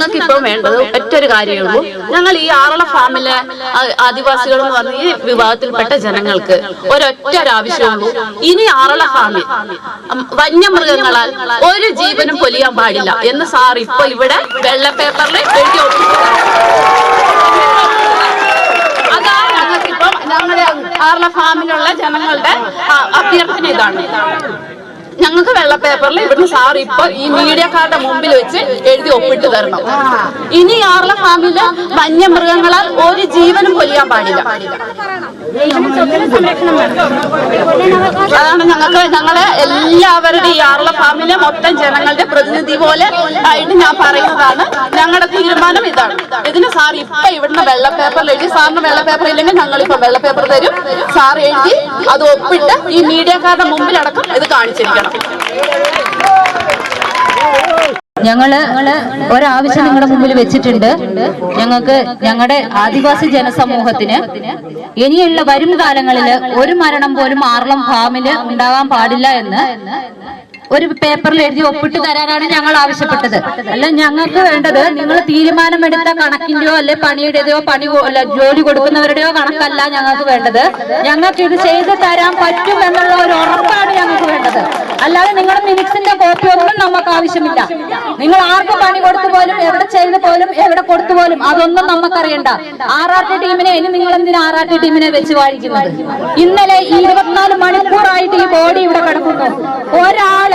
ഞങ്ങൾക്ക് ഇപ്പൊ വേണ്ടത് ഒറ്റൊരു കാര്യമേ ഉള്ളൂ. ഞങ്ങൾ ഈ ആറള ഫാമിലെ ആദിവാസികൾ എന്ന് പറഞ്ഞ ഈ വിഭാഗത്തിൽപ്പെട്ട ജനങ്ങൾക്ക് ഒരൊറ്റ ഒരു ആവശ്യമുള്ളൂ ഇനി ആറള ഫാമിൽ വന്യമൃഗങ്ങളാൽ ഒരു ജീവനും പൊലിയാൻ പാടില്ല എന്ന് സാർ ഇപ്പൊ ഇവിടെ വെള്ള പേപ്പറിൽ എഴുതി അതാണ് ഞങ്ങളുടെ ആറള ഫാമിലുള്ള ജനങ്ങളുടെ അഭ്യർത്ഥന ഇതാണ്. ഞങ്ങൾക്ക് വെള്ള പേപ്പറിൽ ഇവിടുന്ന് സാർ ഇപ്പൊ ഈ മീഡിയക്കാരുടെ മുമ്പിൽ വെച്ച് എഴുതി ഒപ്പിട്ട് തരണം. ഇനി ആറുള്ള ഫാമിൽ വന്യമൃഗങ്ങളാൽ ഒരു കൊല്ലാൻ പാടില്ല. അതാണ് ഞങ്ങൾക്ക് ഞങ്ങളെ എല്ലാവരുടെ ഈ ആറുള ഫാമിലെ മൊത്തം ജനങ്ങളുടെ പ്രതിനിധി പോലെ ആയിട്ട് ഞാൻ പറയുന്നതാണ്. ഞങ്ങളുടെ തീരുമാനം ഇതാണ്. ഇതിന് സാർ ഇപ്പൊ ഇവിടുന്ന് വെള്ള പേപ്പറിൽ എഴുതി സാറിന് വെള്ള പേപ്പർ ഇല്ലെങ്കിൽ ഞങ്ങൾ ഇപ്പൊ വെള്ള പേപ്പർ തരും. സാർ എഴുതി അത് ഒപ്പിട്ട് ഈ മീഡിയക്കാരുടെ മുമ്പിലടക്കം ഇത് കാണിച്ചിരിക്കണം. ഞങ്ങൾ ഒരാവശ്യം നിങ്ങളുടെ മുമ്പിൽ വെച്ചിട്ടുണ്ട്. ഞങ്ങൾക്ക് ഞങ്ങളുടെ ആദിവാസി ജനസമൂഹത്തിന് ഇനിയുള്ള വരും കാലങ്ങളിൽ ഒരു മരണം പോലും ആർളം ഫാമിൽ ഉണ്ടാകാൻ പാടില്ല എന്ന് ഒരു പേപ്പറിൽ എഴുതി ഒപ്പിട്ട് തരാനാണ് ഞങ്ങൾ ആവശ്യപ്പെട്ടത്. അല്ല ഞങ്ങൾക്ക് വേണ്ടത് നിങ്ങൾ തീരുമാനമെടുത്ത കണക്കിന്റെയോ അല്ലെ പണിയുടേതോ പണി അല്ല ജോലി കൊടുക്കുന്നവരുടെയോ കണക്കല്ല ഞങ്ങൾക്ക് വേണ്ടത്. ഞങ്ങൾക്ക് ഇത് ചെയ്തു തരാൻ പറ്റും എന്നുള്ള ഒരു ഉറപ്പാണ് ഞങ്ങൾക്ക് വേണ്ടത്. അല്ലാതെ നിങ്ങളുടെ മിനിറ്റ്സിന്റെ കോപ്പി ഒന്നും നമുക്ക് ആവശ്യമില്ല. നിങ്ങൾ ആർക്ക് പണി കൊടുത്തു പോലും എവിടെ ചെയ്തു പോലും എവിടെ കൊടുത്തു പോലും അതൊന്നും നമുക്കറിയണ്ട. ആർ ആർ ടി ടീമിനെ ഇനി നിങ്ങൾ എന്തിനാ ആർ ആർ ടി ടീമിനെ വെച്ച് വാഴിക്കുന്നത്? ഇന്നലെ ഇരുപത്തിനാല് മണിക്കൂറായിട്ട് ഈ ബോഡി ഇവിടെ കിടക്കുന്നു. ഒരാൾ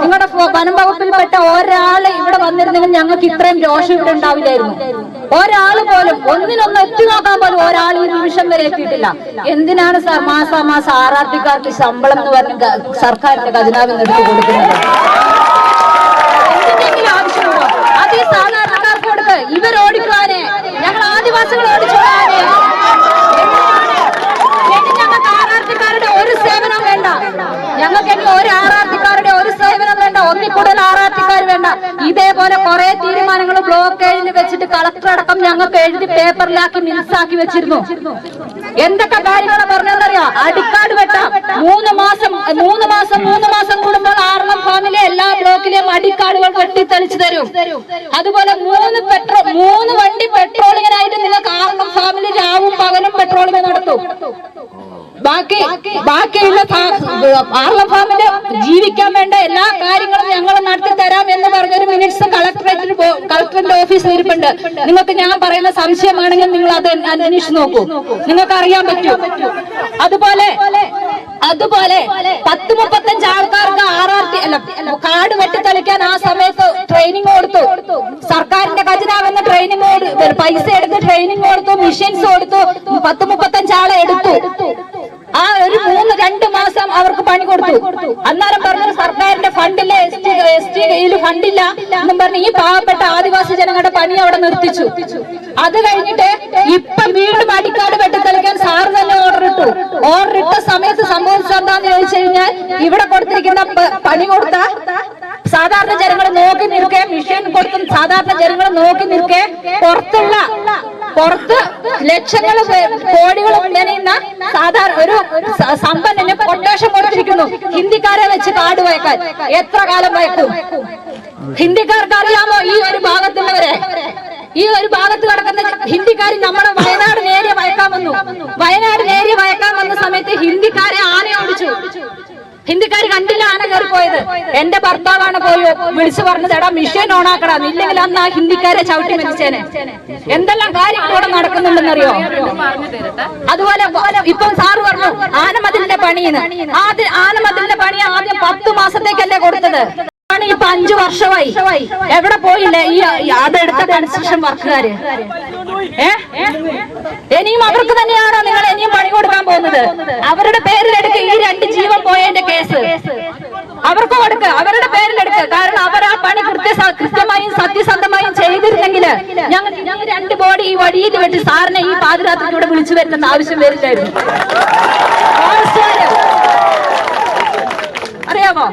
നിങ്ങളുടെ വനം വകുപ്പിൽപ്പെട്ട ഒരാൾ ഇവിടെ വന്നിരുന്നെങ്കിൽ ഞങ്ങൾക്ക് ഇത്രയും രോഷം ഇവിടെ ഉണ്ടാവില്ലായിരുന്നു. ഒരാൾ പോലും ഒന്നിനൊന്ന് എത്തി നോക്കാൻ പോലും ഒരാൾ ഈ നിമിഷം വരെ എത്തിയിട്ടില്ല. എന്തിനാണ് മാസാമാസം ടിക്കാർക്ക് ശമ്പളം എന്ന് പറഞ്ഞ സർക്കാരിന്റെ ഖജനാവിൽ നിന്ന് കൊടുക്കുന്നത്? എന്തിനെങ്കിലും ഇവർ ഞങ്ങൾ ആദിവാസികൾ ഓടിച്ചോളാനെ ഞങ്ങൾക്ക് ആറാർത്തിക്കാരുടെ ഒരു സേവനം വേണ്ട. ഞങ്ങൾക്ക് ഒരു ആറാർത്തിക്കാരുടെ ഒരു സേവനം വേണ്ട. ഇതേപോലെ കുറെ തീരുമാനങ്ങൾ ബ്ലോക്ക് എഴുതി വെച്ചിട്ട് കളക്ടർ അടക്കം ഞങ്ങൾക്ക് എഴുതി പേപ്പറിലാക്കി മിൻസാക്കി വെച്ചിരുന്നു. എന്തൊക്കെ കാര്യങ്ങളാണ് പറഞ്ഞതെന്നറിയാ? അടിക്കാട് വെട്ടാം. മൂന്ന് മാസം മൂന്ന് മാസം മൂന്ന് മാസം കൂടുമ്പോൾ ആറളം ഫാമിലെ എല്ലാ ബ്ലോക്കിലെയും അടിക്കാടുകൾ വെട്ടിത്തെളിച്ചു തരും. അതുപോലെ മൂന്ന് പെട്രോൾ മൂന്ന് വണ്ടി പെട്രോളിങ്ങിനായിട്ട് നിങ്ങൾക്ക് ആറളം ഫാമിലി രാവും പകലും പെട്രോളിംഗ് നടത്തും. ബാക്കി ബാക്കിയുള്ള ആർളം ഫാമിൽ ജീവിക്കാൻ വേണ്ട എല്ലാ കാര്യങ്ങളും ഞങ്ങൾ നടത്തി തരാം എന്ന് പറഞ്ഞൊരു മിനിറ്റ്സ് കളക്ടറേറ്റിൽ കളക്ടറിന്റെ ഓഫീസിൽ ഇരിപ്പുണ്ട് നിങ്ങൾക്ക് ഞാൻ പറയുന്ന സംശയമാണെങ്കിൽ നിങ്ങൾ അത് അന്വേഷിച്ച് നോക്കൂ. നിങ്ങൾക്ക് അറിയാൻ പറ്റൂ. അതുപോലെ അതുപോലെ പത്ത് മുപ്പത്തഞ്ച് ആൾക്കാർക്ക് ടി അല്ല കാട് വെട്ടിത്തെളിക്കാൻ ആ സമയത്ത് ട്രെയിനിങ് കൊടുത്തു. സർക്കാരിന്റെ ഖജനാവെന്ന് ട്രെയിനിങ് പൈസ എടുത്ത് ട്രെയിനിങ് കൊടുത്തു മെഷീൻസ് കൊടുത്തു പത്ത് മുപ്പത്തഞ്ച് ആളെ എടുത്തു. ആ ഒരു മൂന്ന് രണ്ട് മാസം അവർക്ക് പണി കൊടുത്തു. അന്നേരം പറഞ്ഞു സർക്കാരിന്റെ ഫണ്ടില്ല എസ് ടി എസ് ടി കയ്യിൽ ഫണ്ടില്ല എന്നും പറഞ്ഞ് ഈ പാവപ്പെട്ട ആദിവാസി ജനങ്ങളുടെ പണി അവിടെ നിർത്തിച്ചു. അത് കഴിഞ്ഞിട്ട് ഇപ്പൊ വീണ്ടും അടിക്കാട് വെട്ടിത്തെളിക്കാൻ സാർ തന്നെ ഓർഡർ ഇട്ടു ഓർഡർ ഇട്ട സമയത്ത് സംഭവിച്ചത് എന്താന്ന് ചോദിച്ചു കഴിഞ്ഞാൽ ഇവിടെ കൊടുത്തിരിക്കുന്ന പണി കൊടുത്ത സാധാരണ ജനങ്ങൾ നോക്കി നിൽക്കെ മിഷൻ കൊടുത്തും സാധാരണ ജനങ്ങൾ നോക്കി നിൽക്കെ പുറത്തുള്ള പുറത്ത് ലക്ഷങ്ങൾ കോടികൾ മെനയുന്ന സാധാരണ ഒരു സമ്പന്നന് കൊട്ടേഷൻ കൊടുത്തിരിക്കുന്നു. ഹിന്ദിക്കാരെ വെച്ച് കാട് വയക്കാൻ. എത്ര കാലം വയക്കും? ഹിന്ദിക്കാർക്ക് അറിയാമോ ഈ ഒരു ഭാഗത്തുള്ളവരെ? ഈ ഒരു ഭാഗത്ത് കിടക്കുന്ന ഹിന്ദിക്കാർ നമ്മുടെ വയനാട് നേരെ വയക്കാൻ വന്നു. വയനാട് നേരെ വയക്കാൻ വന്ന സമയത്ത് ഹിന്ദിക്കാരെ ആന ഓടിച്ചു ഹിന്ദിക്കാർ കണ്ടില്ല ആന കയറി പോയത് എന്റെ ഭർത്താവാണ് പോയോ വിളിച്ചു പറഞ്ഞത് എടാ മിഷൻ ഓണാക്കടാ ഇല്ലെങ്കിൽ അന്ന് ആ ഹിന്ദിക്കാരെ ചവിട്ടി മരിച്ചേനെ. എന്തെല്ലാം കാര്യങ്ങൾ ഇവിടെ നടക്കുന്നുണ്ടെന്നറിയോ? അതുപോലെ ഇപ്പൊ സാറ് പറഞ്ഞു ആനമതിലിന്റെ പണിന്ന് ആദ്യം ആനമതിലിന്റെ പണി ആദ്യം പത്ത് മാസത്തേക്കല്ലേ കൊടുത്തത്. ഇപ്പൊ അഞ്ചു വർഷമായി. എവിടെ പോയില്ലേ? ഈ അതെടുത്ത കൺസ്ട്രക്ഷൻ വർക്കുകാര് ഏ? ഇനിയും അവർക്ക് തന്നെയാണോ നിങ്ങൾ ഇനിയും പണി കൊടുക്കാൻ പോകുന്നത്? അവരുടെ പേരിലെടുക്ക് ഈ രണ്ട് ജീവൻ പോയതിന്റെ കേസ് അവർക്ക് കൊടുക്ക് അവരുടെ പേരിലെടുക്ക് കാരണം അവർ ആ പണി കൃത്യ കൃത്യമായും സത്യസന്ധമായും ചെയ്തിരുന്നെങ്കിൽ ഞങ്ങൾ ഞങ്ങൾ രണ്ട് ബോഡി ഈ വഴിയിൽ വെട്ടി സാറിനെ ഈ പാതിരാത്രിയിലൂടെ വിളിച്ചു വരുന്ന ആവശ്യം വരില്ലായിരുന്നു. അറിയാമോ?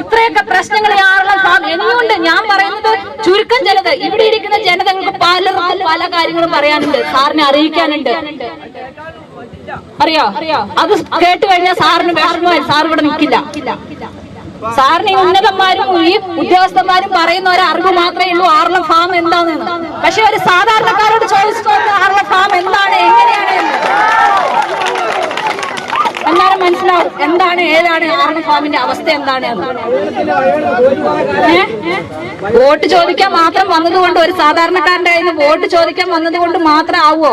ഇത്രയൊക്കെ പ്രശ്നങ്ങൾ ആറളം ഫാം ഇനിയുണ്ട് ഞാൻ പറയുന്നത് ചുരുക്കം ജനത ഇവിടെ ഇരിക്കുന്ന ജനതകൾക്ക് പല പല കാര്യങ്ങളും പറയാനുണ്ട്. സാറിനെ അറിയിക്കാനുണ്ട്. അറിയോ? അത് കേട്ട് കഴിഞ്ഞാൽ സാറിന് വിഷമമായി. സാർ ഇവിടെ നിൽക്കില്ല. സാറിന് ഈ ഉന്നതന്മാരും ഈ ഉദ്യോഗസ്ഥന്മാരും പറയുന്ന ഒരു അറിവ് മാത്രമേ ഉള്ളൂ ആർല ഫാം എന്താണെന്ന്. പക്ഷെ ഒരു സാധാരണക്കാരോട് ചോദിച്ചു ആർല ഫാം എന്താണ് എങ്ങനെയാണ് എന്ന്. എന്നാലും മനസ്സിലാവും എന്താണ്? ഏതാണ്? ആർല ഫാമിന്റെ അവസ്ഥ എന്താണ്? വോട്ട് ചോദിക്കാൻ മാത്രം വന്നതുകൊണ്ട് ഒരു സാധാരണക്കാരന്റെ കയ്യിൽ നിന്ന് വോട്ട് ചോദിക്കാൻ വന്നതുകൊണ്ട് മാത്രം ആവുമോ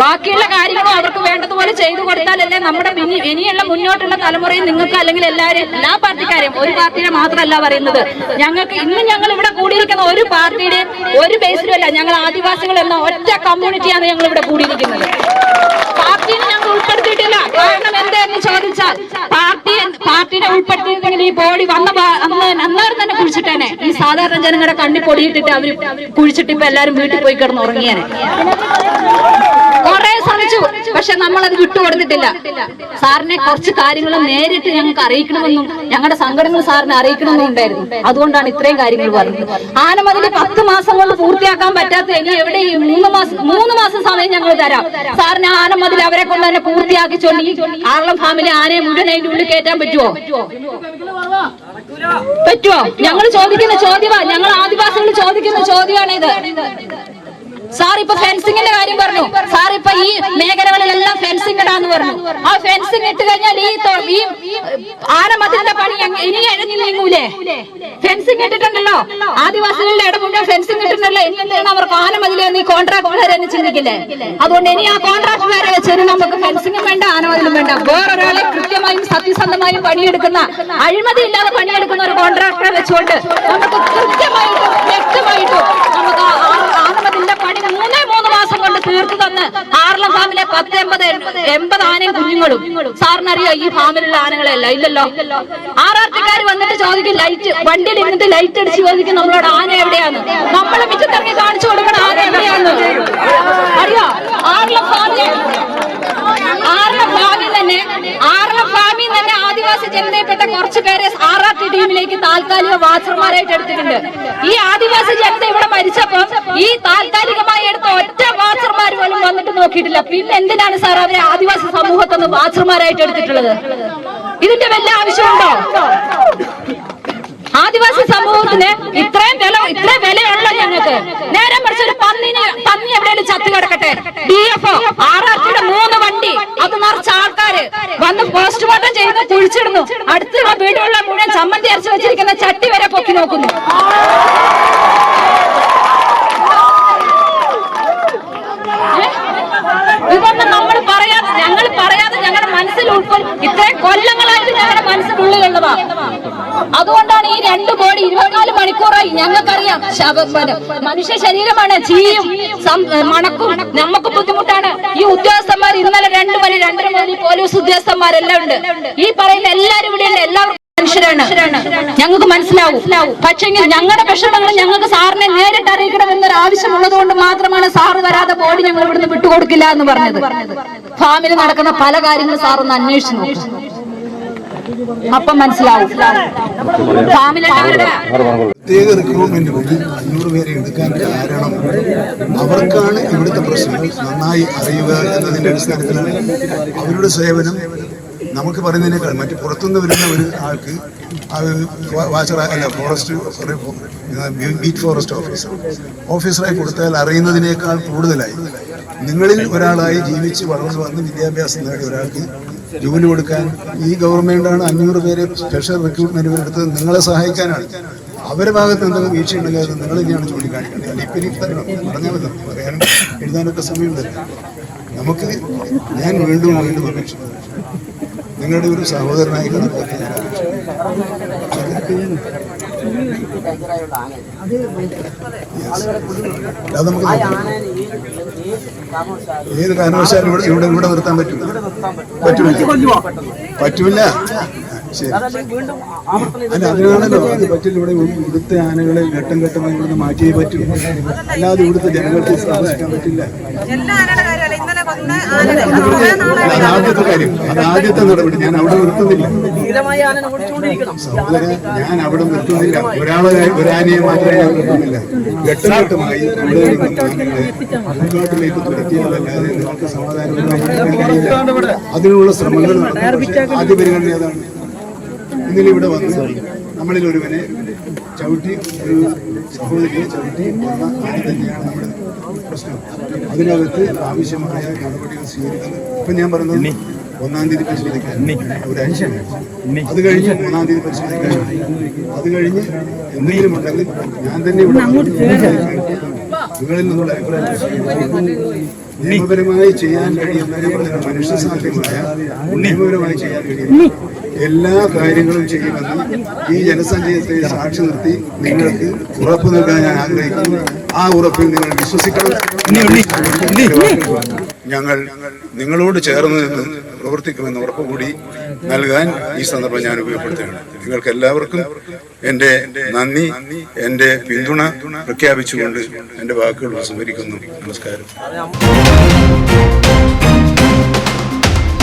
ബാക്കിയുള്ള കാര്യങ്ങളും അവർക്ക് വേണ്ടതുപോലെ ചെയ്തു കൊടുത്താലല്ലേ നമ്മുടെ ഇനിയുള്ള മുന്നോട്ടുള്ള തലമുറയിൽ നിങ്ങൾക്ക് അല്ലെങ്കിൽ എല്ലാവരും എല്ലാ പാർട്ടിക്കാരെയും ഒരു പാർട്ടിയെ മാത്രമല്ല പറയുന്നത്. ഞങ്ങൾക്ക് ഇന്ന് ഞങ്ങൾ ഇവിടെ കൂടിയിരിക്കുന്ന ഒരു പാർട്ടിയുടെ ഒരു ബേസിലും അല്ല ഞങ്ങൾ ആദിവാസികൾ എന്ന ഒറ്റ കമ്മ്യൂണിറ്റിയാണ് ഞങ്ങൾ ഇവിടെ കൂടിയിരിക്കുന്നത്. പാർട്ടിയെ കാരണം എന്താന്ന് ചോദിച്ചാൽ പാർട്ടി പാർട്ടിനെ ഉൾപ്പെടുത്തിയിരുന്നെങ്കിൽ ഈ ബോഡി വന്ന അന്നേരം തന്നെ കുഴിച്ചിട്ടേനെ. ഈ സാധാരണ ജനങ്ങളുടെ കണ്ണി പൊടിയിട്ടിട്ട് അവർ കുഴിച്ചിട്ട് ഇപ്പൊ എല്ലാരും വീട്ടിൽ പോയി കിടന്ന് ഉറങ്ങിയേനെ. ശ്രമിച്ചു പക്ഷെ നമ്മൾ അത് വിട്ടുകൊടുത്തിട്ടില്ല. സാറിനെ കുറച്ച് കാര്യങ്ങൾ നേരിട്ട് ഞങ്ങൾക്ക് അറിയിക്കണമെന്നും ഞങ്ങളുടെ സംഘടനകൾ സാറിനെ അറിയിക്കണമെന്നും ഉണ്ടായിരുന്നു. അതുകൊണ്ടാണ് ഇത്രയും കാര്യങ്ങൾ പറഞ്ഞത്. ആനമതിൽ പത്ത് മാസം കൊണ്ട് പൂർത്തിയാക്കാൻ പറ്റാത്ത ഇനി എവിടെ ഈ മൂന്ന് മാസം മൂന്ന് മാസം സമയം ഞങ്ങൾ തരാം. സാറിന് ആനമതിൽ അവരെ കൊണ്ട് തന്നെ പൂർത്തിയാക്കി ചൊല്ലി. ആറളം ഫാമിലി ആനയെ മുഴുവൻ അതിന്റെ ഉള്ളിൽ കയറ്റാൻ പറ്റുമോ പറ്റുമോ ഞങ്ങൾ ചോദിക്കുന്ന ചോദ്യമാണ് ഞങ്ങൾ ആദിവാസികൾ ചോദിക്കുന്ന ചോദ്യമാണ് ഇത് സാർ ഇപ്പൊ ഫെൻസിങ്ങിന്റെ കാര്യം പറഞ്ഞു. സാർ ഇപ്പൊ ഈ മേഖലകളിലെല്ലാം ഫെൻസിംഗ് ഇടാന്ന് പറഞ്ഞു. ആ ഫെൻസിംഗ് ഇട്ട് കഴിഞ്ഞാൽ ഈ ഈ ആനമതിലിന്റെ പണി ഇനി എഴുതി നീങ്ങൂലേ ഫെൻസിംഗ് ഇട്ടിട്ടുണ്ടല്ലോ. ആദിവാസികളുടെ ഇടമുണ്ട ഫെൻസിംഗ് ഇട്ടിട്ടുണ്ടല്ലോ. ഇനി അവർക്ക് ആനമതിലെ ഈ കോൺട്രാക്ടർമാരെ തന്നെ ചിന്തിക്കില്ലേ? അതുകൊണ്ട് ഇനി ആ കോൺട്രാക്ടർമാരെ വെച്ച് നമുക്ക് ഫെൻസിംഗും വേണ്ട ആനമതിലും വേണ്ട. വേറൊരാളെ കൃത്യമായും സത്യസന്ധമായും പണിയെടുക്കുന്ന അഴിമതി ഇല്ലാതെ പണിയെടുക്കുന്ന ഒരു കോൺട്രാക്ടറെ വെച്ചുകൊണ്ട് നമുക്ക് കൃത്യമായിട്ട് വ്യക്തമായിട്ടും നമുക്ക് ആ- ആ- ആനമതിലിന്റെ പണി മൂന്നേ മൂന്ന് മാസം കൊണ്ട് തീർത്തു തന്ന് പത്ത് എൺപത് ആനയും കുഞ്ഞുങ്ങളും. സാറിനറിയോ ഈ ഫാമിലുള്ള ആനകളെയല്ല ഇല്ലല്ലോ. ആറാർത്തിക്കാർ വന്നിട്ട് ചോദിക്കും ലൈറ്റ് വണ്ടിയിൽ ഇരുന്നിട്ട് ലൈറ്റ് അടിച്ച് ചോദിക്കും നമ്മളോട് ആന എവിടെയാണ് നമ്മളെ മിച്ചത്തിറങ്ങി കാണിച്ചു കൊടുക്കണം ആന എവിടെയാണ് അറിയോ? ഫാമിൽ ആറള ഫാമിൽ തന്നെ ആറള ഫാമിൽ തന്നെ ആദിവാസി ജനതയിൽപ്പെട്ട കുറച്ചു പേരെ ആർ ആർ ടി ടീമിലേക്ക് താൽക്കാലിക വാച്ചർമാരായിട്ട് എടുത്തിട്ടുണ്ട്. ഈ ആദിവാസി ജനത ഇവിടെ മരിച്ചപ്പോ ഈ താൽക്കാലികമായി എടുത്ത ഒറ്റ വാച്ചർമാർ പോലും വന്നിട്ട് നോക്കിയിട്ടില്ല. പിന്നെ എന്തിനാണ് സാർ അവരെ ആദിവാസി സമൂഹത്തൊന്ന് വാച്ചർമാരായിട്ട് എടുത്തിട്ടുള്ളത്? ഇതിന്റെ വല്ല ആവശ്യമുണ്ടോ? ആദിവാസി സമൂഹത്തിന് ഇത്രയും വില ഇത്രയും വിലയുള്ള ഞങ്ങൾക്ക് നേരെ മറിച്ച് ഒരു പന്നിന് പന്നി എവിടെയെങ്കിലും ചത്തു കിടക്കട്ടെ. ഡി എഫ് ആർ ആർ സിയുടെ മൂന്ന് വണ്ടി. അത് നിറച്ച ആൾക്കാര്. വന്ന് പോസ്റ്റ്മോർട്ടം ചെയ്യുന്നു കുഴിച്ചിടുന്നു. അടുത്തുള്ള വീടുകളിലെ മുഴുവൻ ചമ്മന്തി അരച്ചു വെച്ചിരിക്കുന്ന ചട്ടി വരെ പൊക്കി നോക്കുന്നു. ഇതൊന്നും നമ്മൾ പറയാതെ ഞങ്ങൾ പറയാതെ ഞങ്ങളുടെ മനസ്സിൽ ഉൾക്കൊള്ളി ഇത്രയും കൊല്ലങ്ങളായിട്ട് ഞങ്ങളുടെ മനസ്സിനുള്ളിലുള്ളതാ. അതുകൊണ്ടാണ് ഈ രണ്ട് കോടി ഇരുപത്തിനാല് മണിക്കൂറായി ഞങ്ങൾക്കറിയാം മനുഷ്യ ശരീരമാണ് ചീയും മണക്കും നമുക്ക് ബുദ്ധിമുട്ടാണ്. ഈ ഉദ്യോഗസ്ഥന്മാർ ഇന്നലെ രണ്ടു മണി രണ്ടര മണി പോലീസ് ഉദ്യോഗസ്ഥന്മാരെല്ലാം ഉണ്ട്. ഈ പറയുന്ന എല്ലാവരും ഇവിടെ ഉണ്ട്. എല്ലാവർക്കും മനുഷ്യരാണ്. ഞങ്ങൾക്ക് മനസ്സിലാവും. പക്ഷെങ്കിൽ ഞങ്ങളുടെ വിഷമങ്ങൾ ഞങ്ങൾക്ക് സാറിനെ നേരിട്ട് അറിയിക്കണം എന്നൊരു ആവശ്യമുള്ളത് കൊണ്ട് മാത്രമാണ് സാറ് വരാതെ ബോഡി ഞങ്ങൾ ഇവിടുന്ന് വിട്ടുകൊടുക്കില്ല എന്ന് പറഞ്ഞത്. ഫാമിൽ നടക്കുന്ന പല കാര്യങ്ങളും സാർ ഒന്ന് അന്വേഷിച്ചു നോക്കും. അപ്പം മനസ്സിലാവും. പ്രത്യേക റിക്രൂട്ട്മെന്റ് വഴി അഞ്ഞൂറ് പേരെ എടുക്കാൻ കാരണം അവർക്കാണ് ഇവിടുത്തെ പ്രശ്നങ്ങൾ നന്നായി അറിയുക എന്നതിന്റെ അടിസ്ഥാനത്തിലാണ് അവരുടെ സേവനം. നമുക്ക് പറയുന്നതിനേക്കാൾ മറ്റ് പുറത്തുനിന്ന് വരുന്ന ഒരു ആൾക്ക് വാച്ചർ അല്ല ഫോറസ്റ്റ് ബീറ്റ് ഫോറസ്റ്റ് ഓഫീസർ ഓഫീസറായി കൊടുത്താൽ അറിയുന്നതിനേക്കാൾ കൂടുതലായി. നിങ്ങളിൽ ഒരാളായി ജീവിച്ച് വളർന്നു വന്ന് വിദ്യാഭ്യാസം നേടിയ ഒരാൾക്ക് ജോലി കൊടുക്കാൻ ഈ ഗവൺമെന്റാണ് അഞ്ഞൂറ് പേരെ സ്പെഷ്യൽ റിക്രൂട്ട്മെന്റ് എടുത്തത്. നിങ്ങളെ സഹായിക്കാനാണ്. അവരുടെ ഭാഗത്ത് എന്തെങ്കിലും വീഴ്ച ഉണ്ടെങ്കിൽ അത് നിങ്ങൾ തന്നെയാണ് ചൂണ്ടിക്കാണിക്കേണ്ടത് അല്ല ഇപ്പം എനിക്ക് തരണം പറഞ്ഞാൽ മതി. പറയാനും എഴുതാനൊക്കെ സമയം നമുക്ക് ഞാൻ വീണ്ടും വീണ്ടും അപേക്ഷിക്കുന്നു. നിങ്ങളുടെ ഒരു സഹോദരനായി കണക്കാക്കി അത് നമുക്ക് നോക്കാം. ഏത് കാരണവശാലും ഇവിടെ ഇവിടെ ഇവിടെ നിർത്താൻ പറ്റില്ല പറ്റൂല ശരി. അല്ല അതിനാണല്ലോ അത് പറ്റില്ല. ഇവിടെ ഇവിടുത്തെ ആനകളെ ഘട്ടം ഘട്ടമായി ഇവിടുന്ന് മാറ്റിയേ പറ്റൂ. അല്ലാതെ ഇവിടുത്തെ ജനങ്ങൾക്ക് സ്ഥാപിക്കാൻ പറ്റില്ല. അതാദ്യത്തെ അത് ആദ്യത്തെ കാര്യം. അത് ആദ്യത്തെ നടപടി. ഞാൻ അവിടെ നിർത്തുന്നില്ല. ഓടിച്ചുകൊണ്ടിരിക്കണം. ഞാൻ അവിടെ നിർത്തുന്നില്ല ഒരാളെ ഒരാനയെ മാത്രമേ ഞാൻ നിർത്തുന്നില്ല ഘട്ടം ഘട്ടമായി ഇവിടെ നിൽക്കുന്ന ആനകളെ ഉൾക്കാട്ടിലേക്ക് തുരത്തിയാലല്ലാതെ നിങ്ങൾക്ക് സമാധാനം അതിനുള്ള ശ്രമങ്ങൾ ആദ്യ പരിഗണന ഏതാണ്? ഇന്നലെ ഇവിടെ വന്ന് നമ്മളിൽ ഒരുവനെ ചവിട്ടി ഒരു സഹോദരിയെ ചവിട്ടി കൊന്ന ആൾ തന്നെയാണ് നമ്മുടെ പ്രശ്നം. അതിനകത്ത് ആവശ്യമായ നടപടികൾ സ്വീകരിക്കുന്നത് ഇപ്പം ഞാൻ പറഞ്ഞത് ഒന്നാം തീയതി പരിശോധിക്കാൻ. ഒരാഴ്ച അത് കഴിഞ്ഞ് മൂന്നാം തീയതി പരിശോധിക്കാൻ. അത് കഴിഞ്ഞ് എന്തെങ്കിലും ഉണ്ടെങ്കിൽ ഞാൻ തന്നെ ഇവിടെ നിങ്ങളിൽ നിന്നുള്ള അഭിപ്രായം നിയമപരമായി ചെയ്യാൻ കഴിയുന്ന മനുഷ്യ സാധ്യമായ നിയമപരമായി ചെയ്യാൻ കഴിയുന്ന എല്ലാ കാര്യങ്ങളും ചെയ്യുമെന്ന് ഈ ജനസഞ്ചയത്തെ സാക്ഷി നിർത്തി നിങ്ങൾക്ക് ഉറപ്പ് നൽകാൻ ഞാൻ ആഗ്രഹിക്കുന്നു. ആ ഉറപ്പിൽ നിങ്ങൾ വിശ്വസിക്കണം. ഞങ്ങൾ നിങ്ങളോട് ചേർന്ന് നിന്ന് പ്രവർത്തിക്കുമെന്ന് ഉറപ്പ് കൂടി നൽകാൻ ഈ സന്ദർഭം ഞാൻ ഉപയോഗപ്പെടുത്തുകയാണ്. നിങ്ങൾക്ക് എല്ലാവർക്കും എന്റെ നന്ദി എന്റെ പിന്തുണ പ്രഖ്യാപിച്ചുകൊണ്ട് എന്റെ വാക്കുകൾ ഉപസംഹരിക്കുന്നു നമസ്കാരം.